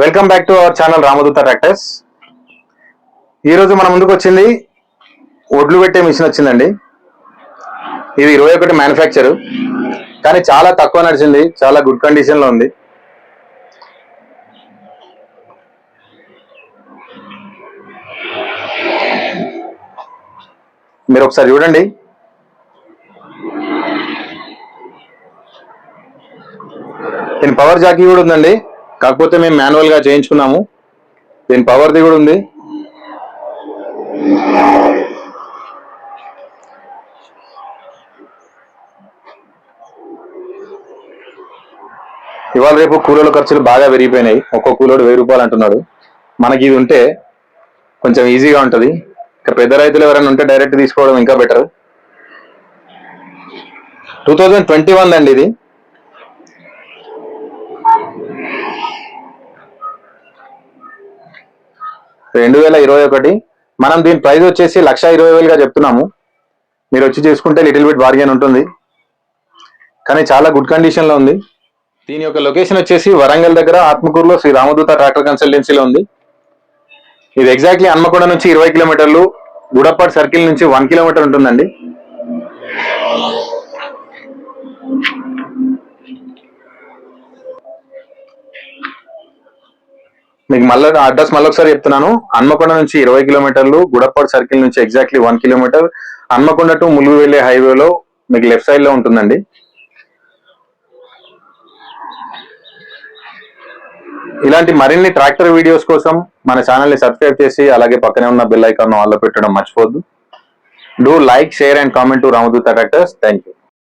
Welcome back to our channel Ramadoota tractors ఈరోజు మన ముందుకు వచ్చింది ఒడ్లు పెట్టే మిషన్ వచ్చిందండి. ఇది ఇరవై ఒకటి మ్యానుఫ్యాక్చర్ కానీ చాలా తక్కువ నడిచింది చాలా గుడ్ కండిషన్లో ఉంది. మీరు ఒకసారి చూడండి. దీని పవర్ జాకీ కూడా ఉందండి. కాకపోతే మేము మాన్యువల్గా చేయించుకున్నాము. దీని పవర్ది కూడా ఉంది. ఇవాళ రేపు కూలీల ఖర్చులు బాగా పెరిగిపోయినాయి. ఒక్కో కూలోడు వెయ్యి రూపాయలు అంటున్నాడు. మనకి ఇది ఉంటే కొంచెం ఈజీగా ఉంటుంది. ఇంకా పెద్ద రైతులు ఎవరైనా ఉంటే డైరెక్ట్ తీసుకోవడం ఇంకా better two thousand twenty one అండి ఇది. రెండు వేల ఇరవై ఒకటి మనం దీని ప్రైస్ వచ్చేసి లక్ష ఇరవై వేలుగా చెప్తున్నాము. మీరు వచ్చి చూసుకుంటే లిటిల్ బిట్ బార్గెన్ ఉంటుంది. కానీ చాలా గుడ్ కండిషన్లో ఉంది. దీని యొక్క లొకేషన్ వచ్చేసి వరంగల్ దగ్గర ఆత్మకూరులో శ్రీ రామదూత ట్రాక్టర్ కన్సల్టెన్సీలో ఉంది. ఇది ఎగ్జాక్ట్లీ హన్మకొండ నుంచి ఇరవై కిలోమీటర్లు గుడప్పాడ్ సర్కిల్ నుంచి వన్ కిలోమీటర్ ఉంటుందండి. మీకు మళ్ళీ అడ్రస్ మళ్ళీ ఒకసారి చెప్తున్నాను. హన్మకొండ నుంచి ఇరవై కిలోమీటర్లు గుడపాడు సర్కిల్ నుంచి exactly one kilometre Hanamkonda to Mulugu వెళ్ళే హైవేలో మీకు లెఫ్ట్ సైడ్లో ఉంటుందండి. ఇలాంటి మరిన్ని ట్రాక్టర్ వీడియోస్ కోసం మన ఛానల్ని సబ్స్క్రైబ్ చేసి అలాగే పక్కనే ఉన్న బెల్ ఐకాన్ ఆల్లో పెట్టడం మర్చిపోద్దు do like share and comment to Ramadoota tractors thank you